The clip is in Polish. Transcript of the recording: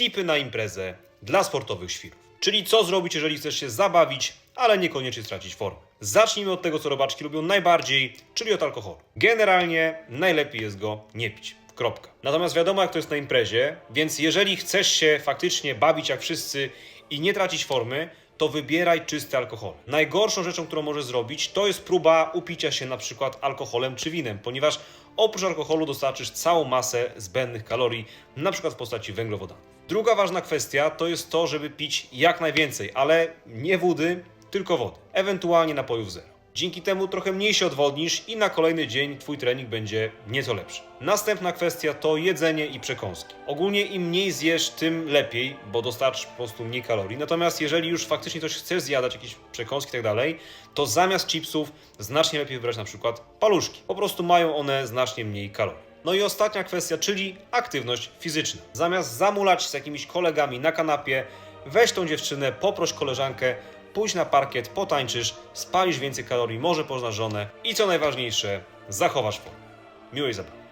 tipy na imprezę dla sportowych świrów. Czyli co zrobić, jeżeli chcesz się zabawić, ale niekoniecznie stracić formę. Zacznijmy od tego, co robaczki lubią najbardziej, czyli od alkoholu. Generalnie najlepiej jest go nie pić. Kropka. Natomiast wiadomo, jak to jest na imprezie, więc jeżeli chcesz się faktycznie bawić jak wszyscy i nie tracić formy, to wybieraj czysty alkohol. Najgorszą rzeczą, którą możesz zrobić, to jest próba upicia się na przykład alkoholem czy winem, ponieważ oprócz alkoholu dostarczysz całą masę zbędnych kalorii, na przykład w postaci węglowodanów. Druga ważna kwestia to jest to, żeby pić jak najwięcej, ale nie wody, tylko wody, ewentualnie napojów zero. Dzięki temu trochę mniej się odwodnisz i na kolejny dzień Twój trening będzie nieco lepszy. Następna kwestia to jedzenie i przekąski. Ogólnie im mniej zjesz, tym lepiej, bo dostarczysz po prostu mniej kalorii. Natomiast jeżeli już faktycznie coś chcesz zjadać, jakieś przekąski i tak dalej, to zamiast chipsów znacznie lepiej wybrać na przykład paluszki. Po prostu mają one znacznie mniej kalorii. No i ostatnia kwestia, czyli aktywność fizyczna. Zamiast zamulać z jakimiś kolegami na kanapie, weź tą dziewczynę, poproś koleżankę, pójdź na parkiet, potańczysz, spalisz więcej kalorii, może poznasz żonę i co najważniejsze, zachowasz formę. Miłej zabawy.